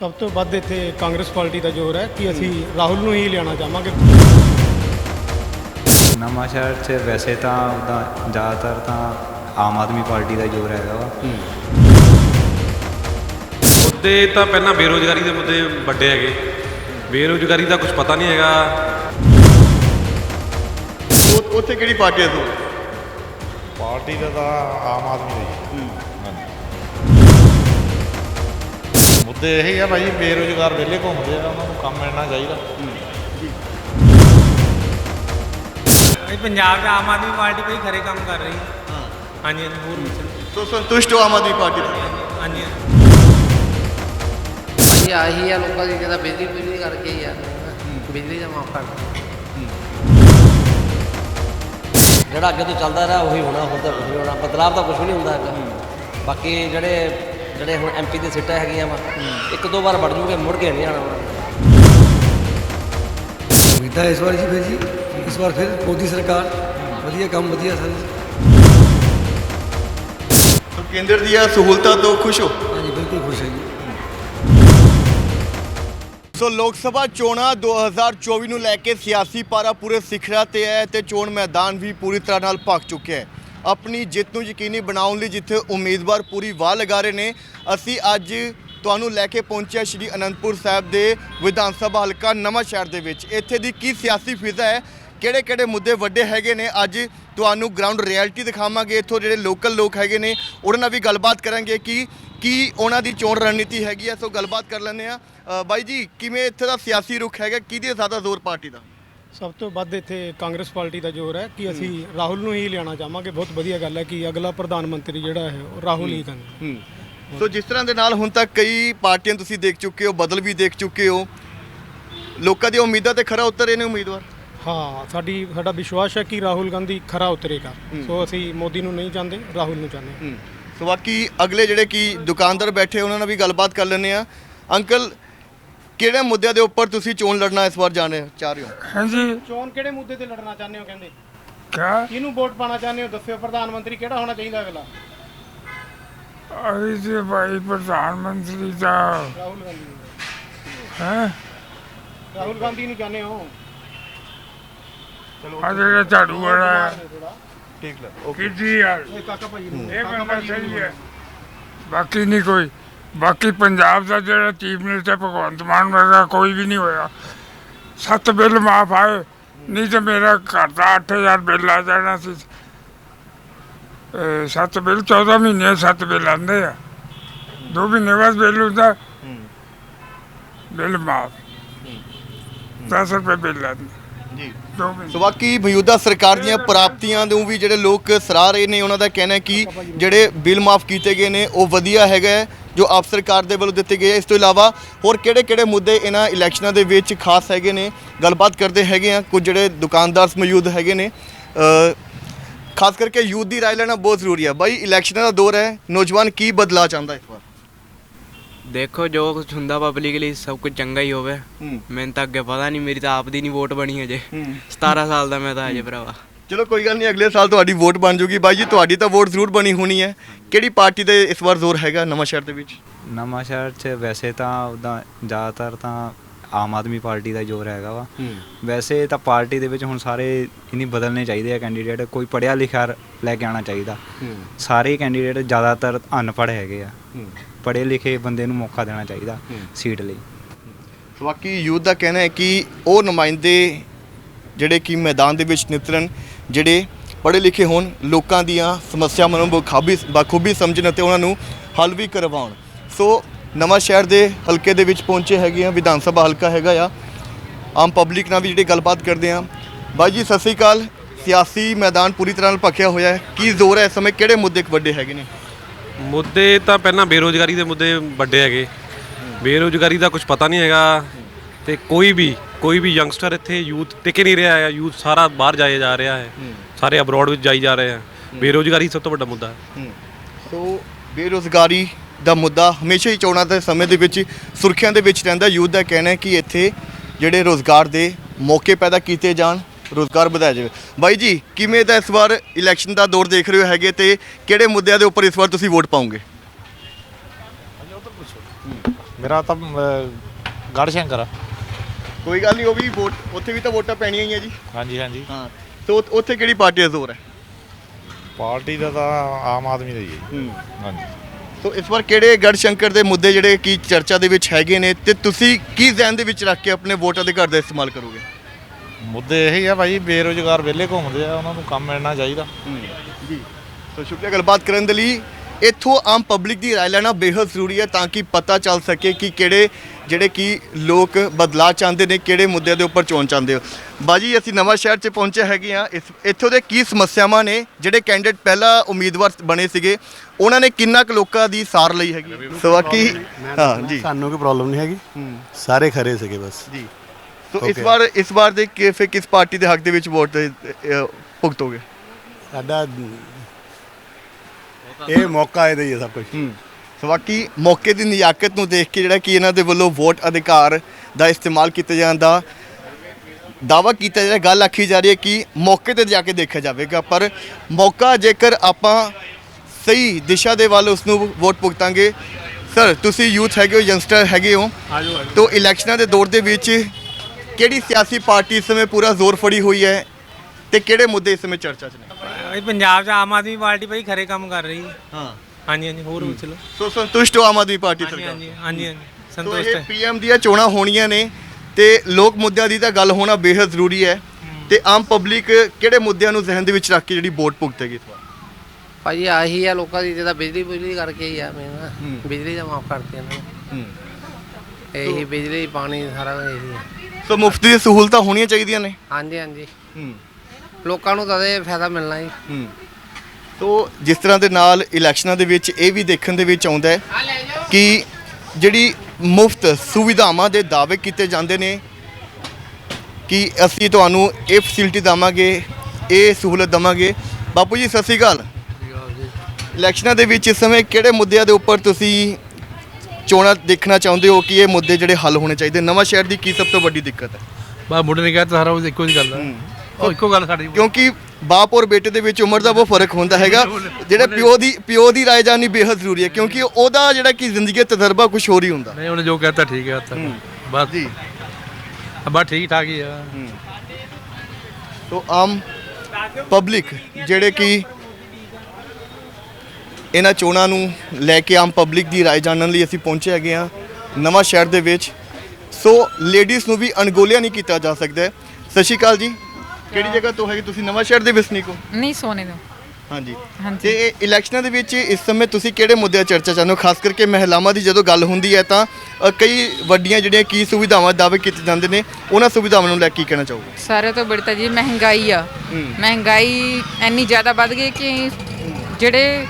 ਸਭ ਤੋਂ ਵੱਧ ਇੱਥੇ ਕਾਂਗਰਸ ਪਾਰਟੀ ਦਾ ਜ਼ੋਰ ਹੈ ਕਿ ਅਸੀਂ ਰਾਹੁਲ ਨੂੰ ਹੀ ਲਿਆਉਣਾ ਚਾਹਾਂਗੇ। ਨਵਾਂ ਸ਼ਹਿਰ 'ਚ ਵੈਸੇ ਤਾਂ ਉਹਦਾ ਜ਼ਿਆਦਾਤਰ ਤਾਂ ਆਮ ਆਦਮੀ ਪਾਰਟੀ ਦਾ ਜ਼ੋਰ ਹੈਗਾ ਵਾ। ਮੁੱਦੇ ਤਾਂ ਪਹਿਲਾਂ ਬੇਰੋਜ਼ਗਾਰੀ ਦੇ ਮੁੱਦੇ ਵੱਡੇ ਹੈਗੇ। ਬੇਰੋਜ਼ਗਾਰੀ ਦਾ ਕੁਝ ਪਤਾ ਨਹੀਂ ਹੈਗਾ। ਉਹ- ਉੱਥੇ ਕਿਹੜੀ ਪਾਰਟੀ ਹੈ ਤੂੰ? ਪਾਰਟੀ ਦਾ ਤਾਂ ਆਮ ਆਦਮੀ ਦਾ ਮੁੱਦੇ ਇਹ ਆ ਭਾਈ ਬੇਰੁਜ਼ਗਾਰ ਵਿਹਲੇ ਘੁੰਮਦੇ ਆ ਉਹਨਾਂ ਨੂੰ ਕੰਮ ਮਿਲਣਾ ਚਾਹੀਦਾ। ਭਾਈ ਪੰਜਾਬ 'ਚ ਆਮ ਆਦਮੀ ਪਾਰਟੀ ਭਾਈ ਖਰੇ ਕੰਮ ਕਰ ਰਹੀ। ਹੈ ਹਾਂਜੀ ਹਾਂਜੀ ਹੋਰ ਪੁੱਛੋ। ਸੋ ਸੰਤੁਸ਼ਟ ਹੋ ਆਮ ਆਦਮੀ ਪਾਰਟੀ ਤੋਂ। ਹਾਂਜੀ ਭਾਈ ਆਹੀ ਆ ਲੋਕਾਂ ਦੀ ਜਿਹਦਾ ਬਿਜਲੀ ਬਿਜਲੀ ਕਰਕੇ ਹੀ ਆ। ਬਿਜਲੀ ਦਾ ਮਾਫ ਕਰ ਜਿਹੜਾ ਅੱਗੇ ਤੋਂ ਚੱਲਦਾ ਰਿਹਾ ਉਹੀ ਹੋਣਾ ਹੋਰ ਤਾਂ ਕੁਝ ਨਹੀਂ ਹੋਣਾ। ਬਦਲਾਅ ਤਾਂ ਕੁਝ ਵੀ ਨਹੀਂ ਹੁੰਦਾ ਹੈਗਾ। ਬਾਕੀ ਜਿਹੜੇ ਜਿਹੜੇ ਹੁਣ ਐਮਪੀ ਦੇ ਸੀਟਾਂ ਹੈਗੀਆਂ ਵਾ ਇੱਕ ਦੋ ਵਾਰ ਵੜ ਜੂਗੇ ਮੁੜ ਕੇ ਨਹੀਂ ਆਣਾ ਉਮੀਦਾਂ ਇਸ ਵਾਰ ਜੀ ਫਿਰ ਜੀ ਇਸ ਵਾਰ ਫਿਰ ਮੋਦੀ ਸਰਕਾਰ ਵਧੀਆ ਕੰਮ ਵਧੀਆ ਸਾਰੇ। ਕੇਂਦਰ ਦੀਆਂ ਸਹੂਲਤਾਂ ਤੋਂ ਖੁਸ਼ ਹੋ? ਹਾਂਜੀ ਬਿਲਕੁਲ ਖੁਸ਼ ਹੈ ਜੀ। ਸੋ ਲੋਕ ਸਭਾ ਚੋਣਾਂ 2024 ਨੂੰ ਲੈ ਕੇ ਸਿਆਸੀ ਪਾਰਾ ਪੂਰੇ ਸਿਖਰਾਂ ਤੇ ਹੈ ਤੇ ਚੋਣ ਮੈਦਾਨ ਵੀ ਪੂਰੀ ਤਰ੍ਹਾਂ ਨਾਲ ਭਖ ਚੁੱਕਿਆ ਹੈ। ਆਪਣੀ ਜਿੱਤ ਨੂੰ ਯਕੀਨੀ ਬਣਾਉਣ ਲਈ ਜਿੱਥੇ ਉਮੀਦਵਾਰ ਪੂਰੀ ਵਾਹ ਲਗਾ ਰਹੇ ਨੇ। ਅਸੀਂ ਅੱਜ ਤੁਹਾਨੂੰ ਲੈ ਕੇ ਪਹੁੰਚਿਆ ਸ਼੍ਰੀ ਅਨੰਦਪੁਰ ਸਾਹਿਬ ਦੇ ਵਿਧਾਨ ਸਭਾ ਹਲਕਾ ਨਵਾਂ ਸ਼ਹਿਰ ਦੇ ਵਿੱਚ। ਇੱਥੇ ਦੀ ਕੀ ਸਿਆਸੀ ਫਿਜ਼ਾ ਹੈ? ਕਿਹੜੇ ਕਿਹੜੇ ਮੁੱਦੇ ਵੱਡੇ ਹੈਗੇ ਨੇ? ਅੱਜ ਤੁਹਾਨੂੰ ਗਰਾਊਂਡ ਰਿਐਲਿਟੀ ਦਿਖਾਵਾਂਗੇ। ਇੱਥੋਂ ਜਿਹੜੇ ਲੋਕਲ ਲੋਕ ਹੈਗੇ ਨੇ, ਉਹਨਾਂ ਨਾਲ ਵੀ ਗੱਲਬਾਤ ਕਰਾਂਗੇ ਕਿ ਕੀ ਉਹਨਾਂ ਦੀ ਚੋਣ ਰਣਨੀਤੀ ਹੈਗੀ ਹੈ। ਸੋ ਗੱਲਬਾਤ ਕਰ ਲੈਂਦੇ ਆ ਬਾਈ ਜੀ, ਕਿਵੇਂ ਇੱਥੇ ਦਾ ਸਿਆਸੀ ਰੁਖ ਹੈਗਾ? ਕਿਹਦੀ ਜ਼ਿਆਦਾ ਜ਼ੋਰ ਪਾਰਟੀ ਦਾ? ਸਭ ਤੋਂ ਵੱਧ ਇੱਥੇ ਕਾਂਗਰਸ ਪਾਰਟੀ ਦਾ ਜ਼ੋਰ ਹੈ ਕਿ ਅਸੀਂ ਰਾਹੁਲ ਨੂੰ ਹੀ ਲਿਆਉਣਾ ਚਾਹਾਂਗੇ। ਬਹੁਤ ਵਧੀਆ ਗੱਲ ਹੈ ਕਿ ਅਗਲਾ ਪ੍ਰਧਾਨ ਮੰਤਰੀ ਜਿਹੜਾ ਹੈ ਉਹ ਰਾਹੁਲ ਹੀ ਕਰਨਾ ਹੂੰ। ਸੋ ਜਿਸ ਤਰ੍ਹਾਂ ਦੇ ਨਾਲ ਹੁਣ ਤੱਕ ਕਈ ਪਾਰਟੀਆਂ ਤੁਸੀਂ ਦੇਖ ਚੁੱਕੇ ਹੋ ਬਦਲ ਵੀ ਦੇਖ ਚੁੱਕੇ ਹੋ। ਲੋਕਾਂ ਦੀਆਂ ਉਮੀਦਾਂ ਤੇ ਖਰਾ ਉਤਰੇ ਨੇ ਉਮੀਦਵਾਰ? ਹਾਂ ਸਾਡੀ ਸਾਡਾ ਵਿਸ਼ਵਾਸ ਹੈ ਕਿ ਰਾਹੁਲ ਗਾਂਧੀ ਖਰਾ ਉਤਰੇਗਾ। ਸੋ ਅਸੀਂ ਮੋਦੀ ਨੂੰ ਨਹੀਂ ਚਾਹੁੰਦੇ ਰਾਹੁਲ ਨੂੰ ਚਾਹੁੰਦੇ ਹੂੰ। ਸੋ ਬਾਕੀ ਅਗਲੇ ਜਿਹੜੇ ਕਿ ਦੁਕਾਨਦਾਰ ਬੈਠੇ ਉਹਨਾਂ ਨਾਲ ਵੀ ਗੱਲਬਾਤ ਕਰ ਲੈਂਦੇ ਆ ਅੰਕਲ ਕਿਹੜੇ ਮੁੱਦਿਆਂ ਦੇ ਉੱਪਰ ਤੁਸੀਂ ਚੋਣ ਲੜਨਾ ਇਸ ਵਾਰ ਜਾਣੇ ਚਾਹ ਰਹੇ ਹੋ? ਹਾਂਜੀ। ਚੋਣ ਕਿਹੜੇ ਮੁੱਦੇ ਤੇ ਲੜਨਾ ਚਾਹੁੰਦੇ ਹੋ ਕਹਿੰਦੇ? ਕਿਆ? ਕਿਹਨੂੰ ਵੋਟ ਪਾਣਾ ਚਾਹੁੰਦੇ ਹੋ? ਦੱਸਿਓ। ਪ੍ਰਧਾਨ ਮੰਤਰੀ ਕਿਹੜਾ ਹੋਣਾ ਚਾਹੀਦਾ ਅਗਲਾ? ਅਰੇ ਜੀ ਭਾਈ ਪ੍ਰਧਾਨ ਮੰਤਰੀ ਦਾ ਰਾਹੁਲ ਗਾਂਧੀ। ਨੂੰ। ਹੈ? ਰਾਹੁਲ ਗਾਂਧੀ ਨੂੰ ਚਾਹੁੰਦੇ ਹੋ? ਆ ਜਿਹੜਾ ਝਾੜੂ ਵਾਲਾ ਹੈ। ਠੀਕ ਲੈ ਕਿੱਡੀ ਯਾਰ ਇਹ ਕਾਕਾ ਭਾਈ ਨੂੰ। ਇਹ ਕਾਕਾ ਬੰਦਾ ਸਹੀ ਹੈ। ਬਾਕੀ ਨਹੀਂ ਕੋਈ। ਬਾਕੀ ਪੰਜਾਬ ਦਾ ਜਿਹੜਾ ਚੀਫ ਮਿਨਿਸਟਰ ਭਗਵੰਤ ਮਾਨ ਵਰਗਾ ਕੋਈ ਵੀ ਨਹੀਂ ਹੋਇਆ। ਸੱਤ ਬਿੱਲ ਮਾਫ ਆਏ ਨਹੀਂ ਤੇ ਮੇਰਾ ਘਰ ਦਾ 8000 ਬਿੱਲ ਆ ਜਾਣਾ ਸੀ। ਇਹ ਸੱਤ ਬਿੱਲ 14 ਮਹੀਨੇ ਸੱਤ ਬਿੱਲ ਆਉਂਦੇ ਆ। ਦੋ ਮਹੀਨੇ ਬਾਅਦ ਬਿੱਲ ਹੁੰਦਾ। ਬਿੱਲ ਮਾਫ। 10 ਰੁਪਏ ਬਿੱਲ ਆਉਂਦੇ ਜੀ। ਸੋ ਬਾਕੀ ਮੌਜੂਦਾ ਸਰਕਾਰ ਦੀਆਂ ਪ੍ਰਾਪਤੀਆਂ ਨੂੰ ਵੀ ਜਿਹੜੇ ਲੋਕ ਸਰਾਹ ਰਹੇ ਨੇ ਉਹਨਾਂ ਦਾ ਕਹਿਣਾ ਹੈ ਕਿ ਜਿਹੜੇ ਬਿੱਲ ਮਾਫ ਕੀਤੇ ਗਏ ਨੇ ਉਹ ਵਧੀਆ ਹੈਗਾ ਜੋ ਆਪ ਸਰਕਾਰ ਦੇ ਵੱਲੋਂ ਦਿੱਤੇ ਗਏ ਆ। ਇਸ ਤੋਂ ਇਲਾਵਾ ਹੋਰ ਕਿਹੜੇ ਕਿਹੜੇ ਮੁੱਦੇ ਇਹਨਾਂ ਇਲੈਕਸ਼ਨਾਂ ਦੇ ਵਿੱਚ ਖਾਸ ਹੈਗੇ ਨੇ? ਗੱਲਬਾਤ ਕਰਦੇ ਹੈਗੇ ਆ। ਕੁਝ ਜਿਹੜੇ ਦੁਕਾਨਦਾਰ ਮੌਜੂਦ ਹੈਗੇ ਨੇ। ਖਾਸ ਕਰਕੇ ਯੂਥ ਦੀ ਰਾਏ ਲੈਣਾ ਬਹੁਤ ਜ਼ਰੂਰੀ ਹੈ ਬਾਈ ਇਲੈਕਸ਼ਨਾਂ ਦਾ ਦੌਰ ਹੈ। ਨੌਜਵਾਨ ਕੀ ਬਦਲਾ ਚਾਹੁੰਦਾ ਇਸ ਵਾਰ? ਦੇਖੋ ਜੋ ਕੁਝ ਹੁੰਦਾ ਪਬਲਿਕ ਲਈ ਸਭ ਕੁਝ ਚੰਗਾ ਹੀ ਹੋਵੇ। ਹੂੰ। ਮੈਨੂੰ ਤਾਂ ਅੱਗੇ ਪਤਾ ਨਹੀਂ ਮੇਰੀ ਤਾਂ ਆਪ ਦੀ ਨਹੀਂ ਵੋਟ ਬਣੀ ਅਜੇ ਹੂੰ। 17 ਸਾਲ ਦਾ ਮੈਂ ਤਾਂ ਅਜੇ ਭਰਾਵਾ। ਚਲੋ ਕੋਈ ਗੱਲ ਨਹੀਂ ਅਗਲੇ ਸਾਲ ਤੁਹਾਡੀ ਵੋਟ ਬਣ ਜੂਗੀ। ਬਾਈ ਜੀ ਤੁਹਾਡੀ ਤਾਂ ਵੋਟ ਜ਼ਰੂਰ ਬਣੀ ਹੋਣੀ ਹੈ। ਕਿਹੜੀ ਪਾਰਟੀ ਦੇ ਇਸ ਵਾਰ ਜ਼ੋਰ ਹੈਗਾ ਨਵਾਂ ਸ਼ਹਿਰ ਦੇ ਵਿੱਚ? ਨਵਾਂ ਸ਼ਹਿਰ 'ਚ ਵੈਸੇ ਤਾਂ ਉਹਦਾ ਜ਼ਿਆਦਾਤਰ ਤਾਂ ਆਮ ਆਦਮੀ ਪਾਰਟੀ ਦਾ ਜ਼ੋਰ ਹੈਗਾ ਵਾ। ਵੈਸੇ ਤਾਂ ਪਾਰਟੀ ਦੇ ਵਿੱਚ ਹੁਣ ਸਾਰੇ ਇਨੀ ਬਦਲਨੇ ਚਾਹੀਦੇ ਆ ਕੈਂਡੀਡੇਟ ਕੋਈ ਪੜਿਆ ਲਿਖਿਆ ਲੈ ਕੇ ਆਉਣਾ ਚਾਹੀਦਾ। ਸਾਰੇ ਕੈਂਡੀਡੇਟ ਜ਼ਿਆਦਾਤਰ ਅਨਪੜ੍ਹ ਹੈਗੇ ਆ। ਪੜ੍ਹੇ ਲਿਖੇ ਬੰਦੇ ਨੂੰ ਮੌਕਾ ਦੇਣਾ ਚਾਹੀਦਾ ਸੀਟ ਲਈ। ਬਾਕੀ ਯੂਥ ਦਾ ਕਹਿਣਾ ਹੈ ਕਿ ਉਹ ਨੁਮਾਇੰਦੇ ਜਿਹੜੇ ਕਿ ਮੈਦਾਨ ਦੇ ਵਿੱਚ ਨਿਤਰਨ ਜਿਹੜੇ ਪੜ੍ਹੇ ਲਿਖੇ ਹੋਣ, ਲੋਕਾਂ ਦੀਆਂ ਸਮੱਸਿਆਵਾਂ ਨੂੰ ਬਖਾਬੀ, ਬਖੂਬੀ ਸਮਝਣ ਅਤੇ ਉਹਨਾਂ ਨੂੰ ਹੱਲ ਵੀ ਕਰਵਾਉਣ। ਸੋ ਨਵਾਂ ਸ਼ਹਿਰ ਦੇ ਹਲਕੇ ਦੇ ਵਿੱਚ ਪਹੁੰਚੇ ਹੈਗੇ ਆ, ਵਿਧਾਨ ਸਭਾ ਹਲਕਾ ਹੈਗਾ ਆ। ਆਮ ਪਬਲਿਕ ਨਾਲ ਵੀ ਜਿਹੜੀ ਗੱਲਬਾਤ ਕਰਦੇ ਆ। ਬਾਈ ਜੀ, ਸਤਿ ਸ੍ਰੀ ਅਕਾਲ। ਸਿਆਸੀ ਮੈਦਾਨ ਪੂਰੀ ਤਰ੍ਹਾਂ ਨਾਲ ਭਖਿਆ ਹੋਇਆ ਹੈ। ਕੀ ਜ਼ੋਰ ਹੈ ਇਸ ਸਮੇਂ? ਕਿਹੜੇ ਮੁੱਦੇ ਵੱਡੇ ਹੈਗੇ ਨੇ? ਮੁੱਦੇ ਤਾਂ ਪਹਿਲਾਂ ਬੇਰੋਜ਼ਗਾਰੀ ਦੇ ਮੁੱਦੇ ਵੱਡੇ ਹੈਗੇ। ਬੇਰੋਜ਼ਗਾਰੀ ਦਾ ਕੁਝ ਪਤਾ ਨਹੀਂ ਹੈਗਾ ਤੇ ਕੋਈ ਵੀ ਕੋਈ ਵੀ ਯੰਗਸਟਰ ਇੱਥੇ ਯੂਥ ਟਿਕੇ ਨਹੀਂ ਰਿਹਾ ਹੈ ਯੂਥ ਸਾਰਾ ਬਾਹਰ ਜਾਇਆ ਜਾ ਰਿਹਾ ਹੈ। ਸਾਰੇ ਅਬਰੋਡ ਵਿੱਚ ਜਾਈ ਜਾ ਰਹੇ ਹੈ। ਬੇਰੋਜ਼ਗਾਰੀ ਸਭ ਤੋਂ ਵੱਡਾ ਮੁੱਦਾ ਹੈ। ਸੋ ਬੇਰੋਜ਼ਗਾਰੀ ਦਾ ਮੁੱਦਾ ਹਮੇਸ਼ਾ ਹੀ ਚੋਣਾਂ ਦੇ ਸਮੇਂ ਦੇ ਵਿੱਚ ਸੁਰਖੀਆਂ ਦੇ ਵਿੱਚ ਰਹਿੰਦਾ। ਯੂਥ ਦਾ ਕਹਿਣਾ ਹੈ ਕਿ ਇੱਥੇ ਜਿਹੜੇ ਰੋਜ਼ਗਾਰ ਦੇ ਮੌਕੇ ਪੈਦਾ ਕੀਤੇ ਜਾਣ ਰੋਜ਼ਗਾਰ ਵਧਾਇਆ ਜਾਵੇ। ਬਾਈ ਜੀ ਕਿਵੇਂ ਦਾ ਇਸ ਵਾਰ ਇਲੈਕਸ਼ਨ ਦਾ ਦੌਰ ਦੇਖ ਰਹੇ ਹੋ ਹੈਗੇ ਤੇ ਕਿਹੜੇ ਮੁੱਦਿਆਂ ਦੇ ਉੱਪਰ ਇਸ ਵਾਰ ਤੁਸੀਂ ਵੋਟ ਪਾਓਗੇ? ਮੇਰਾ ਤਾਂ ਗੜ ਸ਼ੰਕਰ ਆ। ਕੋਈ ਗੱਲ ਨਹੀਂ ਉਹ ਵੀ ਵੋਟ ਉੱਥੇ ਵੀ ਤਾਂ ਵੋਟਾਂ ਪੈਣੀਆਂ ਹੀ ਆ ਜੀ। ਹਾਂਜੀ ਹਾਂਜੀ। ਹਾਂ ਸੋ ਉੱਥੇ- ਉੱਥੇ ਕਿਹੜੀ ਪਾਰਟੀ ਦਾ ਜ਼ੋਰ ਹੈ? ਪਾਰਟੀ ਦਾ ਤਾਂ ਆਮ ਆਦਮੀ ਦਾ ਹੀ ਹੈ ਜੀ। ਹਾਂਜੀ। ਸੋ ਇਸ ਵਾਰ ਕਿਹੜੇ ਗੜਸ਼ੰਕਰ ਦੇ ਮੁੱਦੇ ਜਿਹੜੇ ਕੀ ਚਰਚਾ ਦੇ ਵਿੱਚ ਹੈਗੇ ਨੇ ਤੇ ਤੁਸੀਂ ਕੀ ਜ਼ਹਿਨ ਦੇ ਵਿੱਚ ਰੱਖ ਕੇ ਆਪਣੇ ਵੋਟ ਅਧਿਕਾਰ ਦਾ ਇਸਤੇਮਾਲ ਕਰੋਗੇ? ਮੁੱਦੇ ਇਹ ਹੀ ਆ ਭਾਈ ਬੇਰੋਜ਼ਗਾਰ ਵਿਹਲੇ ਘੁੰਮਦੇ ਆ ਉਹਨਾਂ ਨੂੰ ਕੰਮ ਮਿਲਣਾ ਚਾਹੀਦਾ। ਜੀ। ਸੋ ਸ਼ੁਕਰੀਆ ਗੱਲਬਾਤ ਕਰਨ ਦੇ ਲਈ ਇੱਥੋਂ ਆਮ ਪਬਲਿਕ ਦੀ ਰਾਏ ਲੈਣਾ ਬੇहद ਜ਼ਰੂਰੀ ਹੈ ਤਾਂ ਕਿ ਪਤਾ ਚੱਲ ਸਕੇ ਕਿ ਕਿਹੜੇ ਜਿਹੜੇ ਕੀ ਲੋਕ ਬਦਲਾਅ ਚਾਹੁੰਦੇ ਨੇ ਕਿਹੜੇ ਮੁੱਦਿਆਂ ਦੇ ਉੱਪਰ ਚੋਣ ਚਾਹੁੰਦੇ ਹੋ। ਬਾਜੀ ਅਸੀਂ ਨਵਾਂ ਸ਼ਹਿਰ 'ਚ ਪਹੁੰਚੇ ਹੈਗੇ ਆ ਇੱਥੋਂ ਦੇ ਕੀ ਸਮੱਸਿਆਵਾਂ ਨੇ ਜਿਹੜੇ ਕੈਂਡੀਡੇਟ ਪਹਿਲਾਂ ਉਮੀਦਵਾਰ ਬਣੇ ਸੀਗੇ ਉਹਨਾਂ ਨੇ ਕਿੰਨਾ ਕੁ ਲੋਕਾਂ ਦੀ ਸਾਰ ਲਈ ਹੈਗੀ? ਸੋ ਬਾਕੀ ਹਾਂ ਜੀ। ਸਾਨੂੰ ਕੋਈ ਪ੍ਰੋਬਲਮ ਨਹੀਂ ਹੈਗੀ। ਸਾਰੇ ਖਰੇ ਸੀਗੇ ਬਸ। ਜੀ। ਸੋ ਇਸ. ਵਾਰ ਇਸ ਵਾਰ ਦੇ ਫਿਰ ਕਿਸ ਪਾਰਟੀ ਦੇ ਹੱਕ ਦੇ ਵਿੱਚ ਵੋਟ ਭੁਗਤੋਗੇ? ਸਾਡਾ ਇਹ ਮੌਕਾ ਇਹਦਾ ਹੀ ਹੈ ਸਭ ਕੁਝ ਸੋ ਬਾਕੀ ਮੌਕੇ ਦੀ ਨਿਯਾਕਤ ਨੂੰ ਦੇਖ ਕੇ ਜਿਹੜਾ ਕਿ ਇਹਨਾਂ ਦੇ ਵੱਲੋਂ ਵੋਟ ਅਧਿਕਾਰ ਦਾ ਇਸਤੇਮਾਲ ਕੀਤਾ ਜਾਣ ਦਾ ਦਾਵਾ ਕੀਤਾ ਜਾ ਰਿਹਾ ਗੱਲ ਆਖੀ ਜਾ ਰਹੀ ਹੈ ਕਿ ਮੌਕੇ ਤੇ ਜਾ ਕੇ ਦੇਖਿਆ ਜਾਵੇਗਾ ਪਰ ਮੌਕਾ ਜੇਕਰ ਆਪਾਂ ਸਹੀ ਦਿਸ਼ਾ ਦੇ ਵੱਲ ਉਸ ਨੂੰ ਵੋਟ ਭੁਗਤਾਂਗੇ ਸਰ ਤੁਸੀਂ ਯੂਥ ਹੈਗੇ ਹੋ ਯੰਗਸਟਰ ਹੈਗੇ ਹੋ ਤੋ ਇਲੈਕਸ਼ਨਾਂ ਦੇ ਦੌਰ ਦੇ ਵਿੱਚ ਕਿਹੜੀ ਸਿਆਸੀ ਪਾਰਟੀ ਇਸ ਸਮੇਂ ਪੂਰਾ ਜ਼ੋਰ ਫੜੀ ਹੋਈ ਹੈ ਤੇ ਕਿਹੜੇ ਮੁੱਦੇ ਇਸ ਸਮੇਂ ਚਰਚਾ 'ਚ ਨੇ? ਇਹ ਪੰਜਾਬ 'ਚ ਆਮ ਆਦਮੀ ਪਾਰਟੀ ਭਾਈ ਖਰੇ ਕੰਮ ਕਰ ਰਹੀ ਹੈ। ਹਾਂ। ਹਾਂਜੀ ਹਾਂਜੀ ਹੋਰ ਪੁੱਛ ਲਓ। ਸੋ ਸੰਤੁਸ਼ਟ ਹੋ ਆਮ ਆਦਮੀ ਪਾਰਟੀ ਹਾਂਜੀ ਸਰਕਾਰ ਹਾਂਜੀ ਹਾਂਜੀ ਹਾਂਜੀ ਸੋ ਸੰਤੁਸ਼ਟ ਇਹ ਹੈ। ਪੀਐਮ ਦੀਆਂ ਚੋਣਾਂ ਹੋਣੀਆਂ ਨੇ ਤੇ ਲੋਕ ਮੁੱਦਿਆਂ ਦੀ ਤਾਂ ਗੱਲ ਹੋਣਾ ਬੇहद ਜ਼ਰੂਰੀ ਹੈ। ਤੇ ਆਮ ਪਬਲਿਕ ਕਿਹੜੇ ਮੁੱਦਿਆਂ ਨੂੰ ਜ਼ਿਹਨ ਦੇ ਵਿੱਚ ਰੱਖ ਕੇ ਜਿਹੜੀ ਵੋਟ ਇਸ ਵਾਰ ਭਾਜੀ ਆਹੀ ਆ ਲੋਕਾਂ ਦੀ ਜਿਹਦਾ ਬਿਜਲੀ ਬੁਜਲੀ ਕਰਕੇ ਹੀ ਆ ਮੇਨ ਬਿਜਲੀ ਦਾ ਮਾਫ ਕਰਤੀ ਇਹਨਾਂ ਨੇ। ਇਹੀ ਬਿਜਲੀ ਪਾਣੀ ਸਾਰਾ ਇਹੀ ਹੈ ਸੋ ਮੁਫਤ ਦੀ ਸਹੂਲਤਾਂ ਹੋਣੀਆਂ ਚਾਹੀਦੀਆਂ ਨੇ? ਹਾਂਜੀ ਹਾਂਜੀ। ਹੂੰ। ਲੋਕਾਂ ਨੂੰ ਤਾਂ ਇਹ ਫਾਇਦਾ ਮਿਲਣਾ ਜੀ। ਹੂੰ। ਤੋ ਜਿਸ ਤਰ੍ਹਾਂ ਦੇ ਨਾਲ ਇਲੈਕਸ਼ਨਾਂ ਦੇ ਵਿੱਚ ਇਹ ਵੀ ਦੇਖਣ ਦੇ ਵਿੱਚ ਆਉਂਦਾ ਹੈ ਕਿ ਜਿਹੜੀ ਮੁਫਤ ਸੁਵਿਧਾਵਾਂ ਦੇ ਦਾਅਵੇ ਕੀਤੇ ਜਾਂਦੇ ਨੇ ਕਿ ਅਸੀਂ ਤੁਹਾਨੂੰ ਇਹ ਫੈਸਿਲਿਟੀ ਦਵਾਂਗੇ ਇਹ ਸਹੂਲਤ ਦਵਾਂਗੇ। ਬਾਪੂ ਜੀ ਸਤਿ ਸ਼੍ਰੀ ਅਕਾਲ। ਇਲੈਕਸ਼ਨਾਂ ਦੇ ਵਿੱਚ ਇਸ ਸਮੇਂ ਕਿਹੜੇ ਮੁੱਦਿਆਂ ਦੇ ਉੱਪਰ ਤੁਸੀਂ ਚੋਣਾਂ ਦੇਖਣਾ ਚਾਹੁੰਦੇ ਹੋ ਕਿ ਇਹ ਮੁੱਦੇ ਜਿਹੜੇ ਹੱਲ ਹੋਣੇ ਚਾਹੀਦੇ? ਨਵਾਂ ਸ਼ਹਿਰ ਦੀ ਕੀ ਸਭ ਤੋਂ ਵੱਡੀ ਦਿੱਕਤ ਹੈ? ਬਾ ਮੁੰਡੇ ਨੇ ਕਿਹਾ ਸਾਰਾ ਉਹ ਇੱਕੋ ਹੀ ਗੱਲ ਆ। ਉਹ ਇੱਕੋ ਗੱਲ ਸਾਡੀ। ਕਿਉਂਕਿ ਬਾਪ ਔਰ ਬੇਟੇ ਦੇ ਵਿੱਚ ਉਮਰ ਦਾ ਬਹੁਤ ਫ਼ਰਕ ਹੁੰਦਾ ਹੈਗਾ। ਜਿਹੜੇ ਪਿਓ ਦੀ ਪਿਓ ਦੀ ਰਾਏ ਜਾਣੀ ਬੇहद ਜ਼ਰੂਰੀ ਹੈ ਕਿਉਂਕਿ ਉਹਦਾ ਜਿਹੜਾ ਕਿ ਜ਼ਿੰਦਗੀ ਦਾ ਤਜਰਬਾ ਕੁਝ ਹੋਰ ਹੀ ਹੁੰਦਾ। ਨਹੀਂ ਉਹਨੇ ਜੋ ਕਹਿਤਾ ਠੀਕ ਹੈ ਤਾਂ ਬਸ। ਜੀ। ਬਸ ਠੀਕ ਠਾਕ ਹੀ ਆ। ਸੋ ਆਮ ਪਬਲਿਕ ਜਿਹੜੇ ਕਿ ਇਹਨਾਂ ਚੋਣਾਂ ਨੂੰ ਲੈ ਕੇ ਆਮ ਪਬਲਿਕ ਦੀ ਰਾਏ ਜਾਣਨ ਲਈ ਅਸੀਂ ਪਹੁੰਚੇ ਹੈਗੇ ਆ ਨਵਾਂ ਸ਼ਹਿਰ ਦੇ ਵਿੱਚ। ਸੋ ਲੇਡੀਜ਼ ਨੂੰ ਵੀ ਅਣਗੋਲਿਆ ਨਹੀਂ ਕੀਤਾ ਜਾ ਸਕਦਾ। ਸਤਿ ਸ਼੍ਰੀ ਅਕਾਲ ਜੀ। ਕਿਹੜੀ ਜਗ੍ਹਾ ਤੋਂ ਹੈਗੇ? ਤੁਸੀਂ ਨਵਾਂ ਸ਼ਹਿਰ ਦੇ ਵਸਨੀਕ ਹੋ? ਨਹੀਂ ਸੋਨੇ ਨੂੰ ਹਾਂਜੀ। ਹਾਂਜੀ। ਤੇ ਇਹ ਇਲੈਕਸ਼ਨਾਂ ਦੇ ਵਿੱਚ ਇਸ ਸਮੇਂ ਤੁਸੀਂ ਕਿਹੜੇ ਮੁੱਦਿਆਂ ਚਰਚਾ ਚਾਹੁੰਦੇ ਹੋ? ਖਾਸ ਕਰਕੇ ਮਹਿਲਾਵਾਂ ਦੀ ਜਦੋਂ ਗੱਲ ਹੁੰਦੀ ਹੈ ਤਾਂ ਅ, ਕਈ ਵੱਡੀਆਂ ਜਿਹੜੀਆਂ ਕੀ ਸੁਵਿਧਾਵਾਂ ਦਾਅਵੇ ਕੀਤੇ ਜਾਂਦੇ ਨੇ ਉਹਨਾਂ ਸੁਵਿਧਾਵਾਂ ਨੂੰ ਲੈ ਕੇ ਕੀ ਕਹਿਣਾ ਚਾਹੋਗੇ? ਸਾਰੇ ਤੋਂ ਬੜੀ ਤਾਂ ਜੀ ਮਹਿੰਗਾਈ ਆ। ਮਹਿੰਗਾਈ ਇੰਨੀ ਜ਼ਿਆਦਾ ਵੱਧ ਗਈ ਕਿ ਜਿਹੜੇ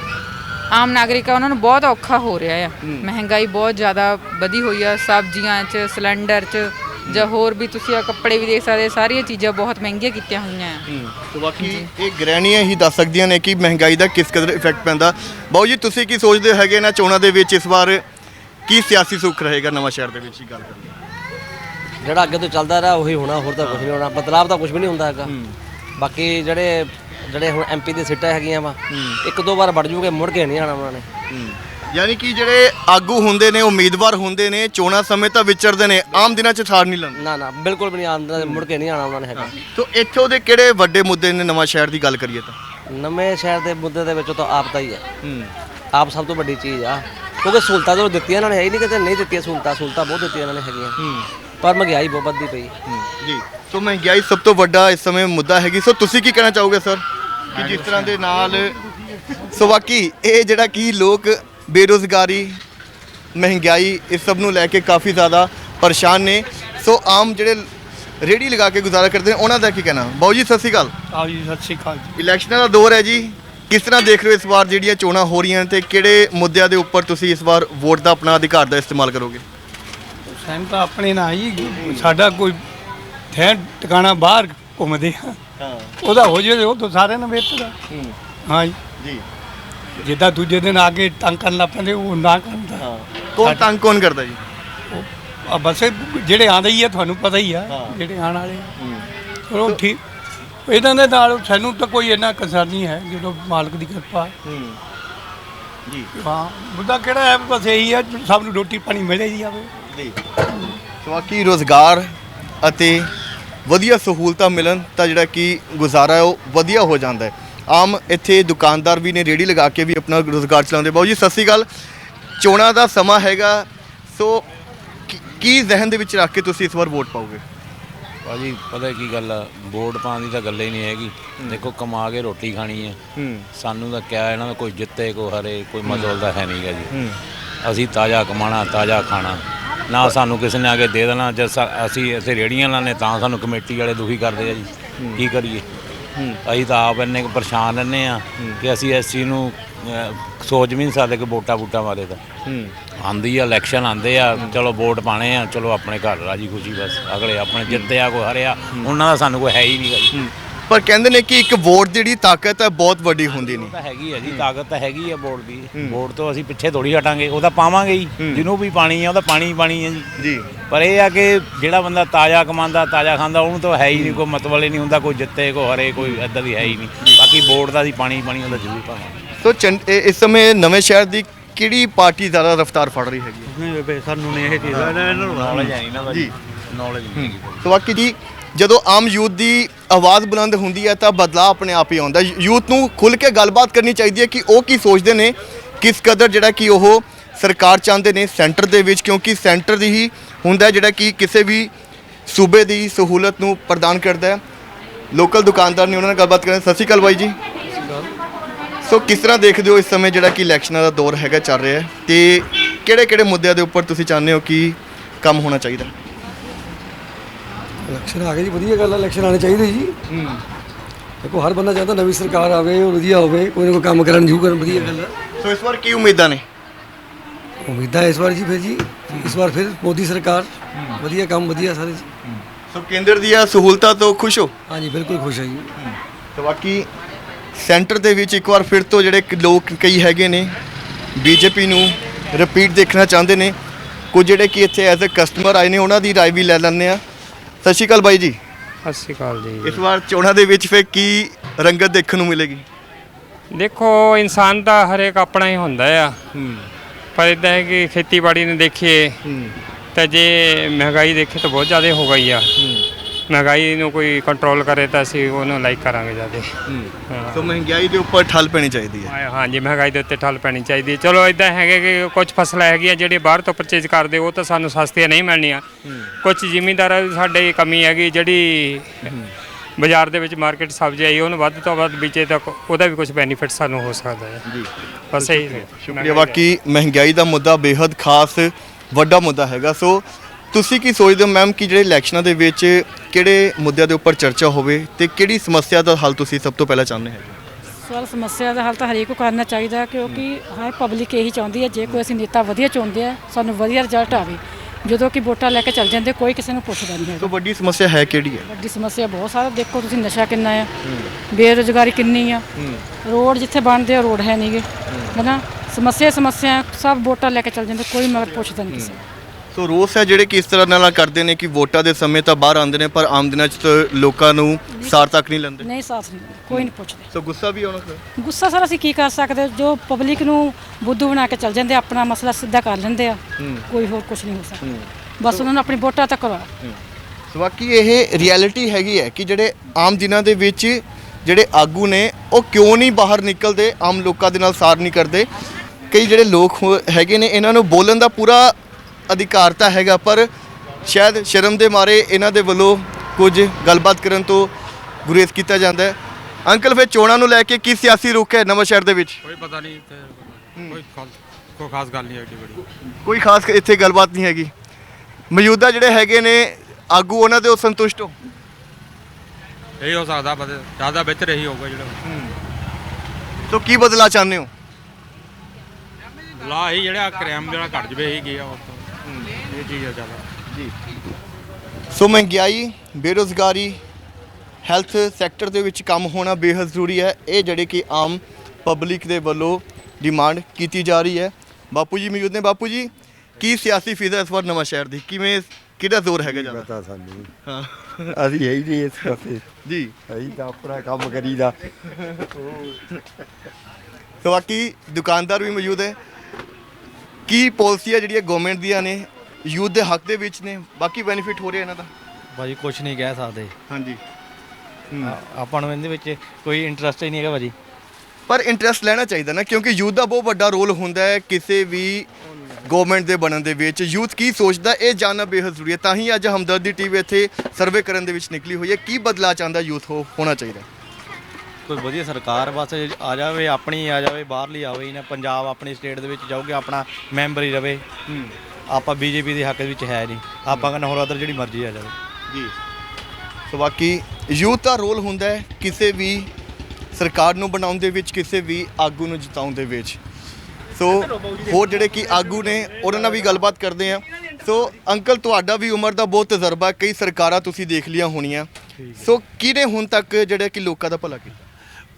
ਆਮ ਨਾਗਰਿਕ ਆ ਉਹਨਾਂ ਨੂੰ ਬਹੁਤ ਔਖਾ ਹੋ ਰਿਹਾ ਆ। ਮਹਿੰਗਾਈ ਬਹੁਤ ਜ਼ਿਆਦਾ ਵਧੀ ਹੋਈ ਆ ਸਬਜ਼ੀਆਂ 'ਚ ਸਿਲੰਡਰ 'ਚ ਜਾਂ ਹੋਰ ਵੀ ਤੁਸੀਂ ਆ ਕੱਪੜੇ ਵੀ ਦੇਖ ਸਕਦੇ ਸਾਰੀਆਂ ਚੀਜ਼ਾਂ ਬਹੁਤ ਮਹਿੰਗੀਆਂ ਕੀਤੀਆਂ ਹੋਈਆਂ ਆ। ਸੋ ਬਾਕੀ ਇਹ ਗ੍ਰਹਿਣੀਆਂ ਹੀ ਦੱਸ ਸਕਦੀਆਂ ਨੇ ਕਿ ਮਹਿੰਗਾਈ ਦਾ ਕਿਸ ਕਦਰ ਇਫੈਕਟ ਪੈਂਦਾ। ਬਾਊ ਜੀ ਤੁਸੀਂ ਕੀ ਸੋਚਦੇ ਹੈਗੇ ਨਾ ਚੋਣਾਂ ਦੇ ਵਿੱਚ ਇਸ ਵਾਰ? ਕੀ ਸਿਆਸੀ ਸੁੱਖ ਰਹੇਗਾ ਨਵਾਂ ਸ਼ਹਿਰ ਦੇ ਵਿੱਚ ਹੀ ਗੱਲ ਕਰੀਏ ਜਿਹੜਾ ਅੱਗੇ ਤੋਂ ਚੱਲਦਾ ਰਿਹਾ ਉਹੀ ਹੋਣਾ ਹੋਰ ਤਾਂ ਕੁਝ ਨਹੀਂ ਹੋਣਾ। ਬਦਲਾਵ ਤਾਂ ਕੁਝ ਵੀ ਨਹੀਂ ਹੁੰਦਾ ਹੈਗਾ। ਬਾਕੀ ਜਿਹੜੇ ਜਿਹੜੇ ਹੁਣ ਐਮਪੀ ਦੀ ਸੀਟਾਂ ਹੈਗੀਆਂ ਵਾ ਇੱਕ ਦੋ ਵਾਰ ਵੜ ਜੂਗੇ ਮੁੜ ਕੇ ਨਹੀਂ ਆਣਾ ਉਹਨਾਂ ਨੇ। ਯਾਨੀ ਕਿ ਜਿਹੜੇ ਆਗੂ ਹੁੰਦੇ ਨੇ ਉਮੀਦਵਾਰ ਹੁੰਦੇ ਨੇ ਚੋਣਾਂ ਸਮੇਂ ਤਾਂ ਵਿਚਰਦੇ ਨੇ ਆਮ ਦਿਨਾਂ 'ਚ ਥਾਰ ਨਹੀਂ ਲੈਂਦੇ। ਨਾ ਨਾ ਬਿਲਕੁਲ ਵੀ ਨਹੀਂ ਆਉਂਦਾ ਮੁੜ ਕੇ ਨਹੀਂ ਆਣਾ ਉਹਨਾਂ ਨੇ ਹੈਗਾ। ਸੋ ਇੱਥੋਂ ਦੇ ਕਿਹੜੇ ਵੱਡੇ ਮੁੱਦੇ ਨੇ ਨਵਾਂ ਸ਼ਹਿਰ ਦੀ ਗੱਲ ਕਰੀਏ ਤਾਂ? ਨਵੇਂ ਸ਼ਹਿਰ ਦੇ ਮੁੱਦੇ ਦੇ ਵਿੱਚੋਂ ਤਾਂ ਆਪ ਦਾ ਹੀ ਹੈ। ਹੂੰ। ਆਪ ਸਭ ਤੋਂ ਵੱਡੀ ਚੀਜ਼ ਆ। ਕਿਉਂਕਿ ਸਹੂਲਤਾਂ ਤਾਂ ਦਿੱਤੀਆਂ ਇਹਨਾਂ ਨੇ ਹੈ ਹੀ ਨਹੀਂ ਕਿਤੇ ਨਹੀਂ ਦਿੱਤੀਆਂ ਸਹੂਲਤਾਂ ਸਹੂਲਤਾਂ ਬਹੁਤ ਦਿੱਤੀਆਂ ਇਹਨਾਂ ਨੇ ਹੈਗੀਆਂ। ਪਰ ਮਹਿੰਗਾਈ ਬਹੁਤ ਵੱਧਦੀ ਪਈ। ਜੀ। ਸੋ ਮਹਿੰਗਾਈ ਸਭ ਤੋਂ ਵੱਡਾ ਇਸ ਸਮੇਂ ਮੁੱਦਾ ਹੈਗੀ। ਸੋ ਤੁਸੀਂ ਕੀ ਕਹਿਣਾ ਚਾਹੋਗੇ ਸਰ? ਕਿ ਜਿਸ ਤਰ੍ਹਾਂ ਦੇ ਨਾਲ ਸੋ ਬਾਕੀ ਇਹ ਜਿਹੜਾ ਕੀ ਲੋਕ ਬੇਰੋਜ਼ਗਾਰੀ ਮਹਿੰਗਾਈ ਇਸ ਸਭ ਨੂੰ ਲੈ ਕੇ ਕਾਫੀ ਜ਼ਿਆਦਾ ਪਰੇਸ਼ਾਨ ਨੇ। ਸੋ ਆਮ ਜਿਹੜੇ ਰੇੜੀ ਲਗਾ ਕੇ ਗੁਜ਼ਾਰਾ ਕਰਦੇ ਨੇ ਉਹਨਾਂ ਦਾ ਕੀ ਕਹਿਣਾ? ਬਾਊ ਜੀ ਸਤਿ ਸ਼੍ਰੀ ਅਕਾਲ। ਆਓ ਜੀ ਸਤਿ ਸ਼੍ਰੀ ਅਕਾਲ ਜੀ। ਇਲੈਕਸ਼ਨਾਂ ਦਾ ਦੌਰ ਹੈ ਜੀ। ਕਿਸ ਤਰ੍ਹਾਂ ਦੇਖ ਰਹੇ ਹੋ ਇਸ ਵਾਰ ਜਿਹੜੀਆਂ ਚੋਣਾਂ ਹੋ ਰਹੀਆਂ ਨੇ ਤੇ ਕਿਹੜੇ ਮੁੱਦਿਆਂ ਦੇ ਉੱਪਰ ਤੁਸੀਂ ਇਸ ਵਾਰ ਵੋਟ ਦਾ ਆਪਣਾ ਅਧਿਕਾਰ ਦਾ ਇਸਤੇਮਾਲ ਕਰੋਗੇ? ਸੈਨ ਤਾਂ ਆਪਣੇ ਨਾਲ ਹੀ ਸਾਡਾ ਕੋਈ ਥੈ ਟਿਕਾਣਾ ਬਾਹਰ ਘੁੰਮਦੇ ਹਾਂ। ਉਹਦਾ ਹੋ ਜੇ ਉਹ ਤਾਂ ਸਾਰਿਆਂ ਨੂੰ ਬਿਹਤਰ ਆ ਹਾਂ ਜੀ। ਜੀ। ਜਿੱਦਾਂ ਦੂਜੇ ਦਿਨ ਆ ਕੇ ਤੰਗ ਕਰਨ ਲੱਗ ਪੈਂਦੇ ਉਹ ਨਾ ਕਰਨ ਦਾ। ਹਾਂ। ਕੌਣ ਤੰਗ ਕੌਣ ਕਰਦਾ ਜੀ? ਆ ਬਸ ਇਹ ਜਿਹੜੇ ਆਂਦੇ ਹੀ ਆ ਤੁਹਾਨੂੰ ਪਤਾ ਹੀ ਆ ਹਾਂ। ਜਿਹੜੇ ਆਣ ਵਾਲੇ। ਚਲੋ ਠੀਕ। ਇਹਨਾਂ ਦੇ ਨਾਲ ਸਾਨੂੰ ਤਾਂ ਕੋਈ ਇੰਨਾ ਕਸਰ ਨਹੀਂ ਹੈ ਜਦੋਂ ਮਾਲਕ ਦੀ ਕਿਰਪਾ। ਹੂੰ। ਜੀ। ਹਾਂ ਮੁੱਦਾ ਕਿਹੜਾ ਹੈ? ਬਸ ਇਹੀ ਹੈ ਸਭ ਨੂੰ ਰੋਟੀ ਪਾਣੀ ਮਿਲੇ ਜੀ ਆਵੇ ਜੀ। ਬਾਕੀ ਰੋਜ਼ਗਾਰ ਅਤੇ ਵਧੀਆ ਸਹੂਲਤਾਂ ਮਿਲਣ ਤਾਂ ਜਿਹੜਾ ਕਿ ਗੁਜ਼ਾਰਾ ਹੈ ਉਹ ਵਧੀਆ ਹੋ ਜਾਂਦਾ ਹੈ। ਆਮ ਇੱਥੇ ਦੁਕਾਨਦਾਰ ਵੀ ਨੇ ਰੇੜੀ ਲਗਾ ਕੇ ਵੀ ਆਪਣਾ ਰੋਜ਼ਗਾਰ ਚਲਾਉਂਦੇ। ਬਾਊ ਜੀ ਸਤਿ ਸ਼੍ਰੀ ਅਕਾਲ। ਚੋਣਾਂ ਦਾ ਸਮਾਂ ਹੈਗਾ ਸੋ ਕੀ- ਕੀ ਜ਼ਿਹਨ ਦੇ ਵਿੱਚ ਰੱਖ ਕੇ ਤੁਸੀਂ ਇਸ ਵਾਰ ਵੋਟ ਪਾਓਗੇ? ਭਾਜੀ ਪਤਾ ਕੀ ਗੱਲ ਆ ਵੋਟ ਪਾਉਣ ਦੀ ਤਾਂ ਗੱਲ ਹੀ ਨਹੀਂ ਹੈਗੀ। ਦੇਖੋ ਕਮਾ ਕੇ ਰੋਟੀ ਖਾਣੀ ਹੈ ਹੂੰ। ਸਾਨੂੰ ਤਾਂ ਕਿਆ ਇਹਨਾਂ ਦਾ ਕੋਈ ਜਿੱਤੇ ਕੋਈ ਹਰੇ ਕੋਈ ਮਤਲਬ ਦਾ ਹੈ ਨਹੀਂਗਾ ਜੀ। ਹੂੰ। ਅਸੀਂ ਤਾਜ਼ਾ ਕਮਾਣਾ ਤਾਜ਼ਾ ਖਾਣਾ। ਨਾ ਸਾਨੂੰ ਕਿਸੇ ਨੇ ਆ ਕੇ ਦੇ ਦੇਣਾ ਜਦ ਸਾ- ਅਸੀਂ ਇੱਥੇ ਰੇੜੀਆਂ ਲਾਣੇ ਤਾਂ ਸਾਨੂੰ ਕਮੇਟੀ ਵਾਲੇ ਦੁਖੀ ਕਰਦੇ ਆ ਜੀ। ਕੀ ਕਰੀਏ? ਅਸੀਂ ਤਾਂ ਆਪ ਇੰਨੇ ਕੁ ਪਰੇਸ਼ਾਨ ਰਹਿੰਦੇ ਆ ਕਿ ਅਸੀਂ ਇਸ ਚੀਜ਼ ਨੂੰ ਅਹ, ਸੋਚ ਵੀ ਨਹੀਂ ਸਕਦੇ ਕਿ ਵੋਟਾਂ ਵੋਟਾਂ ਬਾਰੇ ਤਾਂ। ਹੂੰ। ਆਂਦੀ ਆ ਇਲੈਕਸ਼ਨ ਆਂਦੇ ਆ ਚਲੋ ਵੋਟ ਪਾਣੇ ਆ ਚਲੋ ਆਪਣੇ ਘਰ ਰਾਜੀ ਖੁਸ਼ੀ ਬਸ ਅਗਲੇ ਆਪਣੇ ਜਿੱਤਿਆ ਕੋਈ ਹਰਿਆ ਉਹਨਾਂ ਦਾ ਸਾਨੂੰ ਕੋਈ ਹੈ ਹੀ ਨਹੀਂ ਜੀ। ਪਰ ਕਹਿੰਦੇ ਨੇ ਕਿ ਇੱਕ ਵੋਟ ਦੀ ਜਿਹੜੀ ਤਾਕਤ ਹੈ ਬਹੁਤ ਵੱਡੀ ਹੁੰਦੀ ਨਹੀਂ। ਤਾਂ ਹੈਗੀ ਆ ਜੀ ਤਾਕਤ ਤਾਂ ਹੈਗੀ ਆ ਵੋਟ ਦੀ। ਵੋਟ ਤੋਂ ਅਸੀਂ ਪਿੱਛੇ ਥੋੜੀ ਹਟਾਂਗੇ ਉਹ ਤਾਂ ਪਾਵਾਂਗੇ ਹੀ। ਜਿਹਨੂੰ ਵੀ ਪਾਣੀ ਆ ਉਹਦਾ ਪਾਣੀ ਹੀ ਪਾਣੀ ਆ ਜੀ। ਜੀ। ਪਰ ਇਹ ਆ ਕਿ ਜਿਹੜਾ ਬੰਦਾ ਤਾਜ਼ਾ ਕਮਾਉਂਦਾ ਤਾਜ਼ਾ ਖਾਂਦਾ ਉਹਨੂੰ ਤਾਂ ਹੈ ਹੀ ਨਹੀਂ ਕੋਈ ਮਤਲਬ ਹੀ ਨਹੀਂ ਹੁੰਦਾ ਕੋਈ ਜਿੱਤੇ ਕੋਈ ਹਰੇ ਕੋਈ ਐਦਾਂ ਦੀ ਹੈ ਹੀ ਨਹੀਂ। ਬਾਕੀ ਵੋਟ ਦਾ ਅਸੀਂ ਪਾਣੀ ਪਾਣੀ ਉਹਦਾ ਜ਼ਰੂਰ ਪਾਵਾਂਗੇ। ਸੋ ਚੰਡ- ਇਹ- ਇਸ ਸਮੇਂ ਨਵੇਂ ਸ਼ਹਿਰ ਦੀ ਕਿਹੜੀ ਪਾਰਟੀ ਜ਼ਿਆਦਾ ਰਫ਼ਤਾਰ ਫੜ ਰਹੀ ਹੈਗੀ? ਹੈ ਸਾਨੂੰ ਨਹੀਂ ਇਹ ਚੀਜ਼ ਦਾ ਨੌਲੇਜ ਹੈ ਨਹੀਂ ਨਾ ਜੀ। ਨੌਲੇਜ ਨਹੀਂ ਸੋ ਬਾਕੀ ਜੀ ਜਦੋਂ ਆਮ ਯੂਥ ਦੀ ਆਵਾਜ਼ ਬੁਲੰਦ ਹੁੰਦੀ ਹੈ ਤਾਂ ਬਦਲਾਅ ਆਪਣੇ ਆਪ ਹੀ ਆਉਂਦਾ। ਯੂਥ ਨੂੰ ਖੁੱਲ ਕੇ ਗੱਲਬਾਤ ਕਰਨੀ ਚਾਹੀਦੀ ਹੈ ਕਿ ਉਹ ਕੀ ਸੋਚਦੇ ਨੇ ਕਿਸ ਕਦਰ ਜਿਹੜਾ ਕਿ ਉਹ ਸਰਕਾਰ ਚਾਹੁੰਦੇ ਨੇ ਸੈਂਟਰ ਦੇ ਵਿੱਚ ਕਿਉਂਕਿ ਸੈਂਟਰ ਦੀ ਹੀ ਹੁੰਦਾ ਜਿਹੜਾ ਕਿ ਕਿਸੇ ਵੀ ਸੂਬੇ ਦੀ ਸਹੂਲਤ ਨੂੰ ਪ੍ਰਦਾਨ ਕਰਦਾ ਹੈ। ਲੋਕਲ ਦੁਕਾਨਦਾਰ ਨੇ ਉਹਨਾਂ ਨਾਲ ਗੱਲਬਾਤ ਕਰਨ ਸਤਿ ਸ਼੍ਰੀ ਅਕਾਲ ਬਾਈ ਜੀ। ਸੋ ਕਿਸ ਤਰ੍ਹਾਂ ਦੇਖਦੇ ਹੋ ਇਸ ਸਮੇਂ ਜਿਹੜਾ ਕਿ ਇਲੈਕਸ਼ਨਾਂ ਦਾ ਦੌਰ ਹੈਗਾ ਚੱਲ ਰਿਹਾ ਹੈ? ਤੇ ਕਿਹੜੇ ਕਿਹੜੇ ਮੁੱਦਿਆਂ ਦੇ ਉੱਪਰ ਤੁਸੀਂ ਚਾਹੁੰਦੇ ਹੋ ਕਿ ਕੰਮ ਹੋਣਾ ਚਾਹੀਦਾ? ਇਲੈਕਸ਼ਨ ਆ ਗਏ ਜੀ ਵਧੀਆ ਗੱਲ ਹੈ ਇਲੈਕਸ਼ਨ ਆਣੇ ਚਾਹੀਦੇ ਜੀ। ਦੇਖੋ ਹਰ ਬੰਦਾ ਚਾਹੁੰਦਾ ਨਵੀਂ ਸਰਕਾਰ ਆਵੇ ਉਹ ਵਧੀਆ ਹੋਵੇ ਕੋਈ ਨਾ ਕੋਈ ਕੰਮ ਕਰਨ ਜੂ ਕਰਨ ਵਧੀਆ ਗੱਲ ਹੈ ਸੋ ਇਸ ਵਾਰ ਕੀ ਉਮੀਦਾਂ ਨੇ? ਉਮੀਦਾਂ ਇਸ ਵਾਰ ਜੀ ਫਿਰ ਜੀ ਇਸ ਵਾਰ ਫਿਰ ਮੋਦੀ ਸਰਕਾਰ ਵਧੀਆ ਕੰਮ ਵਧੀਆ ਸਾਰੇ। ਜੀ। ਸੋ ਕੇਂਦਰ ਦੀਆਂ ਸਹੂਲਤਾਂ ਤੋਂ ਖੁਸ਼ ਹੋ? ਹਾਂਜੀ ਬਿਲਕੁਲ ਖੁਸ਼ ਹੈ ਜੀ। ਤੇ ਬਾਕੀ ਸੈਂਟਰ ਦੇ ਵਿੱਚ ਇੱਕ ਵਾਰ ਫਿਰ ਤੋਂ ਜਿਹੜੇ ਲੋਕ ਕਈ ਹੈਗੇ ਨੇ ਬੀਜੇਪੀ ਨੂੰ ਰਿਪੀਟ ਦੇਖਣਾ ਚਾਹੁੰਦੇ ਨੇ। ਕੁਝ ਜਿਹੜੇ ਕਿ ਇੱਥੇ ਐਜ਼ ਅ ਕਸਟਮਰ ਆਏ ਨੇ ਉਹਨਾਂ ਦੀ ਰਾਏ ਵੀ ਲੈ ਲੈਂਦੇ ਆ ਸਤਿ ਸ਼੍ਰੀ ਅਕਾਲ ਬਾਈ ਜੀ। ਸਤਿ ਸ਼੍ਰੀ ਅਕਾਲ ਜੀ। ਇਸ ਵਾਰ ਚੋਣਾਂ ਦੇ ਵਿੱਚ ਫਿਰ ਕੀ ਰੰਗਤ ਦੇਖਣ ਨੂੰ ਮਿਲੇਗੀ? ਦੇਖੋ ਇਨਸਾਨ ਦਾ ਹਰੇਕ ਆਪਣਾ ਹੀ ਹੁੰਦਾ ਆ। ਪਰ ਇਦਾਂ ਹੈ ਕਿ ਖੇਤੀਬਾੜੀ ਨੂੰ ਦੇਖੀਏ ਤਾਂ ਜੇ ਮਹਿੰਗਾਈ ਦੇਖੇ ਤਾਂ ਬਹੁਤ ਜ਼ਿਆਦਾ ਹੋ ਗਈ ਆ। ਮਹਿੰਗਾਈ ਨੂੰ ਕੋਈ ਕੰਟਰੋਲ ਕਰੇ ਤਾਂ ਅਸੀਂ ਉਹਨੂੰ ਲਾਈਕ ਕਰਾਂਗੇ ਜ਼ਿਆਦਾ। ਸੋ ਮਹਿੰਗਾਈ ਦੇ ਉੱਪਰ ਠੱਲ ਪੈਣੀ ਚਾਹੀਦੀ ਹੈ। ਹਾਂ ਹਾਂਜੀ ਮਹਿੰਗਾਈ ਦੇ ਉੱਤੇ ਠੱਲ ਪੈਣੀ ਚਾਹੀਦੀ ਹੈ। ਚਲੋ ਇਦਾਂ ਹੈਗੇ ਕਿ ਕੁਝ ਫਸਲਾਂ ਹੈਗੀਆਂ ਜਿਹੜੇ ਬਾਹਰ ਤੋਂ ਪਰਚੇਜ ਕਰਦੇ ਉਹ ਤਾਂ ਸਾਨੂੰ ਸਸਤੀਆਂ ਨਹੀਂ ਮਿਲਣੀਆਂ। ਕੁਝ ਜ਼ਿਮੀਂਦਾਰਾਂ ਦੀ ਸਾਡੇ ਕਮੀ ਹੈਗੀ ਜਿਹੜੀ ਬਾਜ਼ਾਰ ਦੇ ਵਿੱਚ ਮਾਰਕੀਟ ਸਬਜ਼ੀ ਆਈ ਉਹਨੂੰ ਵੱਧ ਤੋਂ ਵੱਧ ਵੇਚੇ ਤਾਂ ਉਹਦਾ ਵੀ ਕੁਝ ਬੈਨੀਫਿਟ ਸਾਨੂੰ ਹੋ ਸਕਦਾ ਹੈ। ਜੀ। ਬਸ ਇਹੀ ਸ਼ੁਕਰੀਆ। ਬਾਕੀ ਮਹਿੰਗਾਈ ਦਾ ਮੁੱਦਾ ਬੇहद ਖਾਸ ਵੱਡਾ ਮੁੱਦਾ ਹੈਗਾ। ਸੋ ਤੁਸੀਂ ਕੀ ਸੋਚਦੇ ਹੋ ਮੈਮ ਕਿ ਜਿਹੜੇ ਇਲੈਕਸ਼ਨਾਂ ਦੇ ਵਿੱਚ ਕਿਹੜੇ ਮੁੱਦਿਆਂ ਦੇ ਉੱਪਰ ਚਰਚਾ ਹੋਵੇ ਤੇ ਕਿਹੜੀ ਸਮੱਸਿਆ ਦਾ ਹੱਲ ਤੁਸੀਂ ਸਭ ਤੋਂ ਪਹਿਲਾਂ ਚਾਹੁੰਦੇ ਹੋ ਸਵਾਲ ਸਮੱਸਿਆ ਦਾ ਹੱਲ ਤਾਂ ਹਰੇਕ ਨੂੰ ਕਰਨਾ ਚਾਹੀਦਾ ਹੈ ਕਿਉਂਕਿ ਹਰ ਪਬਲਿਕ ਇਹੀ ਚਾਹੁੰਦੀ ਹੈ ਜੇ ਕੋਈ ਅਸੀਂ ਨੇਤਾ ਵਧੀਆ ਚੁਣਦੇ ਆ ਸਾਨੂੰ ਵਧੀਆ ਰਿਜ਼ਲਟ ਆਵੇ। ਜਦੋਂ ਕਿ ਵੋਟਾਂ ਲੈ ਕੇ ਚੱਲ ਜਾਂਦੇ ਕੋਈ ਕਿਸੇ ਨੂੰ ਪੁੱਛਦਾ ਨਹੀਂ ਸੋ ਹੈਗਾ। ਵੱਡੀ ਸਮੱਸਿਆ ਹੈ ਕਿਹੜੀ ਹੈ? ਵੱਡੀ ਸਮੱਸਿਆ ਬਹੁਤ ਸਾਰਾ ਦੇਖੋ ਤੁਸੀਂ ਨਸ਼ਾ ਕਿੰਨਾ ਆ ਬੇਰੁਜ਼ਗਾਰੀ ਕਿੰਨੀ ਆ। ਰੋਡ ਜਿੱਥੇ ਬਣਦੇ ਆ ਰੋਡ ਹੈ ਨਹੀਂਗੇ ਹਨਾ? ਸਮੱਸਿਆ ਸਮੱਸਿਆ ਸਭ ਵੋਟਾਂ ਲੈ ਕੇ ਚੱਲ ਜਾਂਦੇ ਕੋਈ ਮਗਰ ਪੁੱਛਦਾ ਨਹੀਂ ਕਿਸੇ ਨੂੰ। ਸੋ ਰੋਸ ਹੈ ਜਿਹੜੇ ਕਿ ਇਸ ਤਰ੍ਹਾਂ ਨਾਲ ਕਰਦੇ ਨੇ ਕਿ ਵੋਟਾਂ ਦੇ ਸਮੇਂ ਤਾਂ ਬਾਹਰ ਆਉਂਦੇ ਨੇ ਪਰ ਆਮ ਦਿਨਾਂ 'ਚ ਤਾਂ ਲੋਕਾਂ ਨੂੰ ਸਾਰ ਤੱਕ ਨਹੀਂ ਲੈਂਦੇ। ਨਹੀਂ ਸਾਥ ਨਹੀਂ ਕੋਈ ਨਹੀਂ ਪੁੱਛਦਾ। ਸੋ ਗੁੱਸਾ ਵੀ ਆਉਣਾ ਫਿਰ? ਗੁੱਸਾ ਸਰ ਅਸੀਂ ਕੀ ਕਰ ਸਕਦੇ? ਜੋ ਪਬਲਿਕ ਨੂੰ ਬੁੱਧੂ ਬਣਾ ਕੇ ਚੱਲ ਜਾਂਦੇ ਆਪਣਾ ਮਸਲਾ ਸਿੱਧਾ ਕਰ ਲੈਂਦੇ ਆ ਕੋਈ ਹੋਰ ਕੁਝ ਨਹੀਂ ਹੋ ਸਕਦਾ। ਬਸ ਉਹਨਾਂ ਨੂੰ ਆਪਣੀ ਵੋਟਾਂ ਤੱਕ ਕਰਵਾ ਸੋ ਬਾਕੀ ਇਹ ਰਿਐਲਿਟੀ ਹੈਗੀ ਹੈ ਕਿ ਜਿਹੜੇ ਆਮ ਦਿਨਾਂ ਦੇ ਵਿੱਚ ਜਿਹੜੇ ਆਗੂ ਨੇ ਉਹ ਕਿਉਂ ਨਹੀਂ ਬਾਹਰ ਨਿਕਲਦੇ ਆਮ ਲੋਕਾਂ ਦੇ ਨਾਲ ਸਾਰ ਨਹੀਂ ਕਰਦੇ? ਕਈ ਜਿਹੜੇ ਲੋਕ ਹੈਗੇ ਨੇ ਇਹਨਾਂ ਨੂੰ ਬੋਲਣ ਦਾ ਪੂਰਾ ਅਧਿਕਾਰ ਤਾਂ ਹੈਗਾ ਪਰ ਸ਼ਾਇਦ ਸ਼ਰਮ ਦੇ ਮਾਰੇ ਇਹਨਾਂ ਦੇ ਵੱਲੋਂ ਕੁਝ ਗੱਲਬਾਤ ਕਰਨ ਤੋਂ ਗੁਰੇਜ਼ ਕੀਤਾ ਜਾਂਦਾ ਹੈ। ਅੰਕਲ ਫਿਰ ਚੋਣਾਂ ਨੂੰ ਲੈ ਕੇ ਕੀ ਸਿਆਸੀ ਰੁਖ ਹੈ ਨਵਾਂ ਸ਼ਹਿਰ ਦੇ ਵਿੱਚ? ਕੋਈ ਪਤਾ ਨਹੀਂ ਕੋਈ ਕੋਈ ਖਾਸ ਗੱਲ ਨਹੀਂ ਐਡੀ ਬੜੀ। ਕੋਈ ਖਾਸ ਇੱਥੇ ਗੱਲਬਾਤ ਨਹੀਂ ਹੈਗੀ। ਮੌਜੂਦਾ ਜਿਹੜੇ ਹੈਗੇ ਨੇ ਆਗੂ ਉਹਨਾਂ ਦੇ ਉਹ ਸੰਤੁਸ਼ਟ ਹੋ? ਇਹੀ ਹੋ ਸਕਦਾ ਬਸ ਜ਼ਿਆਦਾ ਬਿਹਤਰ ਇਹੀ ਹੋਊਗਾ ਜਿਹੜਾ। ਸੋ ਕੀ ਬਦਲਾ ਚਾਹੁੰਦੇ ਹੋ? ਲਾ ਹੀ ਜਿਹੜਾ ਕ੍ਰਾਈਮ ਜਿਹੜਾ ਘਟ ਜਵੇ ਇਹੀ ਗਿਆ ਉਹ ਤੋਂ। ਇਹ ਚੀਜ਼ ਆ ਜ਼ਿਆਦਾ ਜੀ। ਸੋ ਮਹਿੰਗਾਈ ਬੇਰੋਜ਼ਗਾਰੀ ਹੈਲਥ ਸੈਕਟਰ ਦੇ ਵਿੱਚ ਕੰਮ ਹੋਣਾ ਬੇਹੱਦ ਜ਼ਰੂਰੀ ਹੈ। ਇਹ ਜਿਹੜੇ ਕਿ ਆਮ ਪਬਲਿਕ ਦੇ ਵੱਲੋਂ ਡਿਮਾਂਡ ਕੀਤੀ ਜਾ ਰਹੀ ਹੈ। ਬਾਪੂ ਜੀ ਮੌਜੂਦ ਨੇ। ਬਾਪੂ ਜੀ ਕੀ ਸਿਆਸੀ ਫਿਜ਼ਾ ਇਸ ਵਾਰ ਨਵਾਂ ਸ਼ਹਿਰ ਦੀ? ਕਿਵੇਂ ਕਿਹਦਾ ਜ਼ੋਰ ਹੈਗਾ ਜ਼ਿਆਦਾ? ਪਤਾ ਸਾਨੂੰ ਹਾਂ। ਅਸੀਂ ਹੈ ਹੀ ਨਹੀਂ ਇਸ ਪਾਸੇ ਜੀ। ਅਸੀਂ ਤਾਂ ਆਪਣਾ ਕੰਮ ਕਰੀਦਾ। ਸੋ ਬਾਕੀ ਦੁਕਾਨਦਾਰ ਵੀ ਮੌਜੂਦ ਹੈ। ਕੀ ਪਾਲਿਸੀਆਂ ਜਿਹੜੀਆਂ ਗਵਰਨਮੈਂਟ ਦੀਆਂ ਨੇ? ਯੂਥ ਦੇ ਹੱਕ ਦੇ ਵਿੱਚ ਨੇ? ਬਾਕੀ ਬੈਨੀਫਿਟ ਹੋ ਰਿਹਾ ਇਹਨਾਂ ਦਾ? ਭਾਜੀ ਕੁਝ ਨਹੀਂ ਕਹਿ ਸਕਦੇ। ਹਾਂਜੀ। ਆ- ਆਪਾਂ ਨੂੰ ਇਹਦੇ ਵਿੱਚ ਕੋਈ ਇੰਟਰਸਟ ਹੀ ਨਹੀਂ ਹੈਗਾ ਭਾਜੀ। ਪਰ ਇੰਟਰਸਟ ਲੈਣਾ ਚਾਹੀਦਾ ਨਾ ਕਿਉਂਕਿ ਯੂਥ ਦਾ ਬਹੁਤ ਵੱਡਾ ਰੋਲ ਹੁੰਦਾ ਹੈ ਕਿਸੇ ਵੀ ਗਵਰਨਮੈਂਟ ਦੇ ਬਣਨ ਦੇ ਵਿੱਚ। ਯੂਥ ਕੀ ਸੋਚਦਾ ਇਹ ਜਾਨਣਾ ਬੇਹੱਦ ਜ਼ਰੂਰੀ ਹੈ। ਤਾਂ ਹੀ ਅੱਜ ਹਮਦਰਦੀ ਟੀਵੀ ਇੱਥੇ ਸਰਵੇ ਕਰਨ ਦੇ ਵਿੱਚ ਨਿਕਲੀ ਹੋਈ ਹੈ। ਕੀ ਬਦਲਾਅ ਚਾਹੁੰਦਾ ਯੂਥ ਹੋ ਹੋਣਾ ਚਾਹੀਦਾ ਕੋਈ ਵਧੀਆ ਸਰਕਾਰ ਬਸ ਆ ਜਾਵੇ ਆਪਣੀ ਆ ਜਾਵੇ ਬਾਹਰਲੀ ਆਵੇ ਹੀ ਨਾ ਪੰਜਾਬ ਆਪਣੀ ਸਟੇਟ ਦੇ ਵਿੱਚ ਜਾਊਗੇ ਆਪਣਾ ਮੈਂਬਰ ਹੀ ਰਵੇ। ਆਪਾਂ ਬੀਜੇਪੀ ਦੇ ਹੱਕ ਦੇ ਵਿੱਚ ਹੈ ਨਹੀਂ। ਆਪਾਂ ਕਹਿੰਦੇ ਹੋਰ ਅਦਰ ਜਿਹੜੀ ਮਰਜ਼ੀ ਆ ਜਾਵੇ। ਜੀ। ਸੋ ਬਾਕੀ ਯੂਥ ਦਾ ਰੋਲ ਹੁੰਦਾ ਹੈ ਕਿਸੇ ਵੀ ਸਰਕਾਰ ਨੂੰ ਬਣਾਉਣ ਦੇ ਵਿੱਚ ਕਿਸੇ ਵੀ ਆਗੂ ਨੂੰ ਜਿਤਾਉਣ ਦੇ ਵਿੱਚ। ਸੋ ਹੋਰ ਜਿਹੜੇ ਕਿ ਆਗੂ ਨੇ ਉਹਨਾਂ ਨਾਲ ਵੀ ਗੱਲਬਾਤ ਕਰਦੇ ਆ ਸੋ ਅੰਕਲ ਤੁਹਾਡਾ ਵੀ ਉਮਰ ਦਾ ਬਹੁਤ ਤਜਰਬਾ ਹੈ, ਕਈ ਸਰਕਾਰਾਂ ਤੁਸੀਂ ਦੇਖ ਲੀਆਂ ਹੋਣੀਆਂ। ਸੋ ਕਿਹਨੇ ਹੁਣ ਤੱਕ ਜਿਹੜੇ ਕਿ ਲੋਕਾਂ ਦਾ ਭਲਾ ਕੀਤਾ?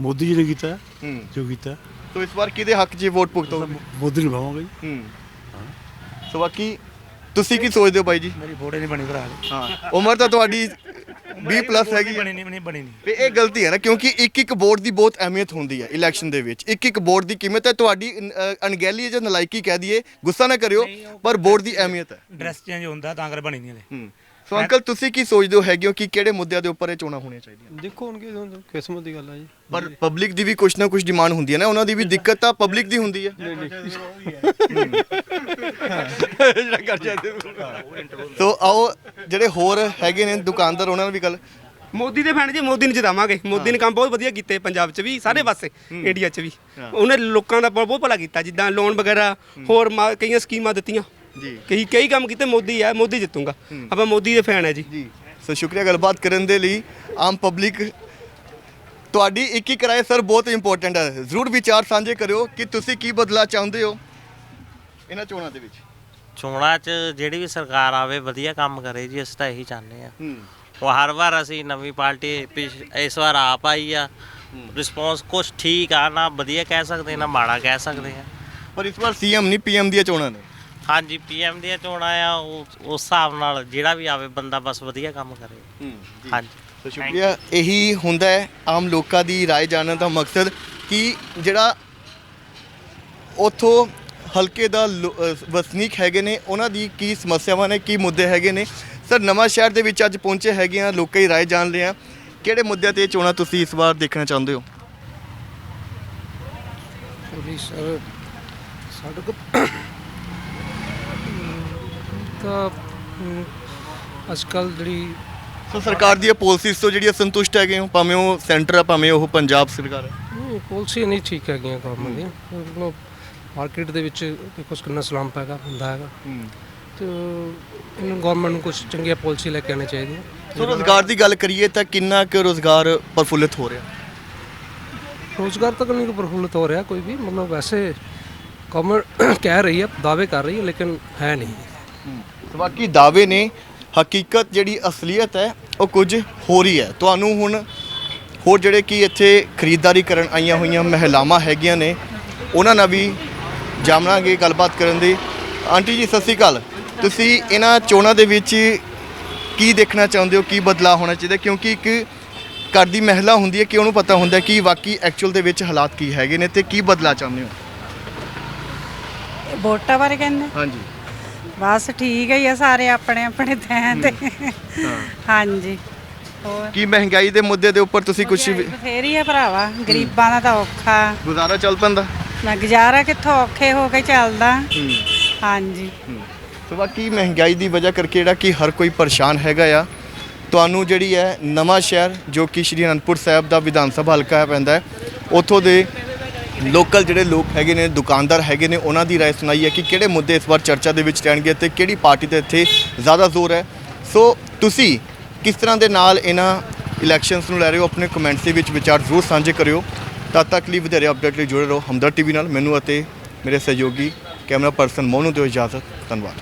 ਮੋਦੀ ਜੀ ਨੇ ਕੀਤਾ ਹੂੰ। ਜੋ ਕੀਤਾ। ਸੋ ਇਸ ਵਾਰ ਕਿਹਦੇ ਹੱਕ 'ਚ ਵੋਟ ਪੁਗਤੋਗੇ ਮੋਦੀ ਨੂੰ ਪਾਵਾਂਗੇ ਜੀ। ਹੂੰ। ਸੋ ਬਾਕੀ ਤੁਸੀਂ ਕੀ ਸੋਚਦੇ ਹੋ ਬਾਈ ਜੀ? ਮੇਰੀ ਹੀ ਨਹੀਂ ਬਣੀ ਭਰਾ ਹਾਂ। ਉਮਰ ਤਾਂ ਤੁਹਾਡੀ 20 ਪਲੱਸ ਹੈਗੀ ਹੈ। ਬਣੀ ਨਹੀਂ ਬਣੀ ਨਹੀਂ। ਤੇ ਇਹ ਗਲਤੀ ਹੈ ਨਾ ਕਿਉਂਕਿ ਇੱਕ ਇੱਕ ਵੋਟ ਦੀ ਬਹੁਤ ਅਹਿਮੀਅਤ ਹੁੰਦੀ ਹੈ ਇਲੈਕਸ਼ਨ ਦੇ ਵਿੱਚ। ਇੱਕ ਇੱਕ ਵੋਟ ਦੀ ਕੀਮਤ ਹੈ ਤੁਹਾਡੀ ਅਨ- ਅ, ਅਣਗਹਿਲੀ ਜਾਂ ਨਲਾਇਕੀ ਕਹਿ ਦਈਏ ਗੁੱਸਾ ਨਾ ਕਰਿਓ ਪਰ ਵੋਟ ਦੀ ਅਹਿਮੀਅਤ ਹੈ। ਡਰੈਸ ਚੇਂਜ ਹੁੰਦਾ ਤਾਂ ਕਰ ਬਣੀ ਨਹੀਂ ਹਲੇ। ਹੂੰ। ਸੋ ਅੰਕਲ ਤੁਸੀਂ ਕੀ ਸੋਚਦੇ ਹੋ? ਹੈਗੇ ਹੋ ਕਿ ਕਿਹੜੇ ਮੁੱਦਿਆਂ ਦੇ ਉੱਪਰ ਇਹ ਚੋਣਾਂ ਹੋਣੀਆਂ ਚਾਹੀਦੀਆਂ? ਦੇਖੋ ਹੁਣ ਕੀ ਕਿਸਮਤ ਦੀ ਗੱਲ ਹੈ ਜੀ। ਪਰ ਪਬਲਿਕ ਦੀ ਵੀ ਕੁਛ ਨਾ ਕੁਛ ਡਿਮਾਂਡ ਹੁੰਦੀ ਹੈ ਨਾ। ਉਹਨਾਂ ਦੀ ਵੀ ਦਿੱਕਤ ਤਾਂ ਪਬਲਿਕ ਦੀ ਹੁੰਦੀ ਹੈ। ਜਿਹੜਾ ਕਰ ਜਾਂਦੇ ਸੋ ਆਓ ਜਿਹੜੇ ਹੋਰ ਹੈਗੇ ਨੇ ਦੁਕਾਨਦਾਰ ਉਹਨਾਂ ਨਾਲ ਵੀ ਗੱਲ। ਮੋਦੀ ਦੇ ਫੈਨ ਜੀ ਮੋਦੀ ਨੂੰ ਜਿਤਾਵਾਂਗੇ। ਮੋਦੀ ਨੇ ਕੰਮ ਬਹੁਤ ਵਧੀਆ ਕੀਤੇ ਪੰਜਾਬ 'ਚ ਵੀ ਸਾਰੇ ਪਾਸੇ ਇੰਡੀਆ 'ਚ ਵੀ। ਉਹਨੇ ਲੋਕਾਂ ਦਾ ਬਹੁਤ ਬਹੁਤ ਭਲਾ ਕੀਤਾ ਜਿੱਦਾਂ ਲੋਨ ਵਗੈਰਾ ਹੋਰ ਮਾ- ਕਈਆਂ ਸਕੀਮਾਂ ਦਿੱਤੀਆਂ। ਜੀ। ਕਈ ਕਈ ਕੰਮ ਕੀਤੇ ਮੋਦੀ ਹੈ ਮੋਦੀ ਜਿੱਤੂਗਾ। ਆਪਾਂ ਮੋਦੀ ਦੇ ਫੈਨ ਹੈ ਜੀ। ਜੀ। ਸੋ ਸ਼ੁਕਰੀਆ ਗੱਲਬਾਤ ਕਰਨ ਦੇ ਲਈ। ਆਮ ਪਬਲਿਕ ਤੁਹਾਡੀ ਇੱਕ ਇੱਕ ਰਾਏ ਸਰ ਬਹੁਤ ਇੰਪੋਰਟੈਂਟ ਹੈ ਜ਼ਰੂਰ ਵਿਚਾਰ ਸਾਂਝੇ ਕਰਿਓ ਕਿ ਤੁਸੀਂ ਕੀ ਬਦਲਾ ਚਾਹੁੰਦੇ ਹੋ ਇਹਨਾਂ ਚੋਣਾਂ ਦੇ ਵਿੱਚ। ਚੋਣਾਂ 'ਚ ਜਿਹੜੀ ਵੀ ਸਰਕਾਰ ਆਵੇ ਵਧੀਆ ਕੰਮ ਕਰੇ ਜੀ ਅਸੀਂ ਤਾਂ ਇਹੀ ਚਾਹੁੰਦੇ ਆ ਹੂੰ। ਉਹ ਹਰ ਵਾਰ ਅਸੀਂ ਨਵੀਂ ਪਾਰਟੀ ਪਿਛ- ਇਸ ਵਾਰ ਆਪ ਆਈ ਆ। ਰਿਸਪੌਂਸ ਕੁਛ ਠੀਕ ਆ ਨਾ ਵਧੀਆ ਕਹਿ ਸਕਦੇ ਨਾ ਮਾੜਾ ਕਹਿ ਸਕਦੇ ਆ। ਪਰ ਇਸ ਵਾਰ ਸੀਐਮ ਨਹੀਂ ਪੀਐਮ ਦੀਆਂ ਚੋਣਾਂ ਨੇ। ਹਾਂਜੀ ਪੀਐਮ ਦੀਆਂ ਚੋਣਾਂ ਆ ਉਹ ਉਸ ਹਿਸਾਬ ਨਾਲ ਜਿਹੜਾ ਵੀ ਆਵੇ ਬੰਦਾ ਬਸ ਵਧੀਆ ਕੰਮ ਕਰੇ ਹਾਂਜੀ ਸੋ ਸ਼ੁਕਰੀਆ ਇਹੀ ਹੁੰਦਾ ਹੈ ਆਮ ਲੋਕਾਂ ਦੀ رائے ਜਾਣਨ ਦਾ ਮਕਸਦ ਕਿ ਜਿਹੜਾ ਉਥੋਂ ਹਲਕੇ ਦਾ ਲੋ- ਅਹ ਵਸਨੀਕ ਹੈਗੇ ਨੇ ਉਹਨਾਂ ਦੀ ਕੀ ਸਮੱਸਿਆਵਾਂ ਨੇ ਕੀ ਮੁੱਦੇ ਹੈਗੇ ਨੇ ਸਰ ਨਵਾਂ ਸ਼ਹਿਰ ਦੇ ਵਿੱਚ ਅੱਜ ਪਹੁੰਚੇ ਹੈਗੇ ਆ ਲੋਕਾਂ ਦੀ رائے ਜਾਣ ਲਿਆ ਕਿਹੜੇ ਮੁੱਦਿਆਂ ਤੇ ਇਹ ਚੋਣਾਂ ਤੁਸੀਂ ਇਸ ਵਾਰ ਦੇਖਣਾ ਚਾਹੁੰਦੇ ਹੋ ਸੋਰੀ ਸਰ ਸਾਡੇ ਕੋਲ ਤਾਂ ਅੱਜ ਕੱਲ ਜਿਹੜੀ ਸੋ ਸਰਕਾਰ ਦੀਆਂ ਪਾਲਿਸੀਜ਼ ਤੋਂ ਜਿਹੜੀਆਂ ਸੰਤੁਸ਼ਟ ਹੈਗੇ ਹੋ? ਭਾਵੇਂ ਉਹ ਸੈਂਟਰ ਆ ਭਾਵੇਂ ਉਹ ਪੰਜਾਬ ਸਰਕਾਰ ਹੈ ਨਹੀਂ ਪਾਲਿਸੀ ਨਹੀਂ ਠੀਕ ਹੈਗੀਆਂ ਗਵਰਨਮੈਂਟ ਦੀਆਂ ਮਤਲਬ ਮਾਰਕੀਟ ਦੇ ਵਿੱਚ ਦੇਖੋ ਕਿੰਨਾ ਸਲੰਪ ਹੈਗਾ ਹੁੰਦਾ ਹੈਗਾ। ਤੇ ਇਹਨਾਂ ਗਵਰਨਮੈਂਟ ਨੂੰ ਕੁਝ ਚੰਗੀਆਂ ਪਾਲਿਸੀ ਲੈ ਕੇ ਆਉਣੀ ਚਾਹੀਦੀਆਂ। ਸੋ ਰੋਜ਼ਗਾਰ ਦੀ ਗੱਲ ਕਰੀਏ ਤਾਂ ਕਿੰਨਾ ਕੁ ਰੋਜ਼ਗਾਰ ਪ੍ਰਫੁੱਲਿਤ ਹੋ ਰਿਹਾ? ਰੋਜ਼ਗਾਰ ਤੱਕ ਨਹੀਂ ਪ੍ਰਫੁੱਲਿਤ ਹੋ ਰਿਹਾ ਕੋਈ ਵੀ ਮਤਲਬ ਵੈਸੇ ਗਵਰਨਮੈਂਟ ਕਹਿ ਰਹੀ ਹੈ ਦਾਅਵੇ ਕਰ ਰਹੀ ਹੈ ਲੇਕਿਨ ਹੈ ਨਹੀਂ। ਤੇ ਬਾਕੀ ਦਾਅਵੇ ਨੇ ਹਕੀਕਤ ਜਿਹੜੀ ਅਸਲੀਅਤ ਹੈ ਉਹ ਕੁਝ ਹੋ ਰਹੀ ਹੈ। ਤੁਹਾਨੂੰ ਹੁਣ ਹੋਰ ਜਿਹੜੇ ਕਿ ਇੱਥੇ ਖਰੀਦਦਾਰੀ ਕਰਨ ਆਈਆਂ ਹੋਈਆਂ ਮਹਿਲਾਵਾਂ ਹੈਗੀਆਂ ਨੇ ਉਹਨਾਂ ਨਾਲ ਵੀ ਜਾਣਾਂਗੇ ਗੱਲਬਾਤ ਕਰਨ ਦੀ। ਆਂਟੀ ਜੀ ਸਤਿ ਸ਼੍ਰੀ ਅਕਾਲ। ਤੁਸੀਂ ਇਹਨਾਂ ਚੋਣਾਂ ਦੇ ਵਿੱਚ ਕੀ ਦੇਖਣਾ ਚਾਹੁੰਦੇ ਹੋ ਕੀ ਬਦਲਾਅ ਹੋਣਾ ਚਾਹੀਦਾ? ਕਿਉਂਕਿ ਇੱਕ ਘਰ ਦੀ ਮਹਿਲਾ ਹੁੰਦੀ ਹੈ ਕਿ ਉਹਨੂੰ ਪਤਾ ਹੁੰਦਾ ਕਿ ਵਾਕਈ ਐਕਚੁਅਲ ਦੇ ਵਿੱਚ ਹਾਲਾਤ ਕੀ ਹੈਗੇ ਨੇ ਤੇ ਕੀ ਬਦਲਾਅ ਚਾਹੁੰਦੇ ਹੋ? ਵੋਟਾਂ ਬਾਰੇ ਕਹਿੰਦੇ? ਹਾਂਜੀ। ਬਸ ਠੀਕ ਹੀ ਆ ਸਾਰੇ ਆਪਣੇ ਆਪਣੇ ਤੈਂ। ਤੇ ਹਾਂਜੀ। ਹੋਰ? ਕੀ ਮਹਿੰਗਾਈ ਦੇ ਮੁੱਦੇ ਦੇ ਉੱਪਰ ਤੁਸੀਂ ਕੁਝ ਬਥੇਰੀ ਆ ਭਰਾਵਾ ਗਰੀਬਾਂ ਦਾ ਤਾਂ ਔਖਾ। ਗੁਜ਼ਾਰਾ ਚੱਲ ਪੈਂਦਾ। ਨਾ ਗੁਜ਼ਾਰਾ ਕਿੱਥੋਂ ਔਖੇ ਹੋ ਕੇ ਚੱਲਦਾ। ਹਾਂਜੀ। ਸੋ ਬਾਕੀ ਮਹਿੰਗਾਈ ਦੀ ਵਜ੍ਹਾ ਕਰਕੇ ਜਿਹੜਾ ਕਿ ਹਰ ਕੋਈ ਪਰੇਸ਼ਾਨ ਹੈਗਾ ਆ ਤੁਹਾਨੂੰ ਜਿਹੜੀ ਹੈ ਨਵਾਂ ਸ਼ਹਿਰ ਜੋ ਕਿ ਸ਼੍ਰੀ ਅਨੰਦਪੁਰ ਸਾਹਿਬ ਦਾ ਵਿਧਾਨ ਸਭਾ ਹਲਕਾ ਹੈ ਪੈਂਦਾ ਹੈ ਉੱਥੋਂ ਦੇ ਲੋਕਲ ਜਿਹੜੇ ਲੋਕ ਹੈਗੇ ਨੇ ਦੁਕਾਨਦਾਰ ਹੈਗੇ ਨੇ ਉਹਨਾਂ ਦੀ رائے ਸੁਣਾਈ ਹੈ ਕਿ ਕਿਹੜੇ ਮੁੱਦੇ ਇਸ ਵਾਰ ਚਰਚਾ ਦੇ ਵਿੱਚ ਰਹਿਣਗੇ ਤੇ ਕਿਹੜੀ ਪਾਰਟੀ ਤੇ ਇੱਥੇ ਜ਼ਿਆਦਾ ਜ਼ੋਰ ਹੈ ਸੋ ਤੁਸੀਂ ਕਿਸ ਤਰ੍ਹਾਂ ਦੇ ਨਾਲ ਇਹਨਾਂ ਇਲੈਕਸ਼ਨਸ ਨੂੰ ਲੈ ਰਹੇ ਹੋ ਆਪਣੇ ਕਮੈਂਟਸ ਦੇ ਵਿੱਚ ਵਿਚਾਰ ਜ਼ਰੂਰ ਸਾਂਝੇ ਕਰਿਓ ਤਦ ਤੱਕ ਲਈ ਵਧੇਰੇ ਅਪਡੇਟ ਲਈ ਜੁੜੇ ਰਹੋ ਹਮਦਰ ਟੀਵੀ ਨਾਲ ਮੈਨੂੰ ਅਤੇ ਮੇਰੇ ਸਹਿਯੋਗੀ ਕੈਮਰਾ ਪਰਸਨ ਮੋਨੂ ਦਿਓ ਇਜਾਜ਼ਤ ਧੰਨਵਾਦ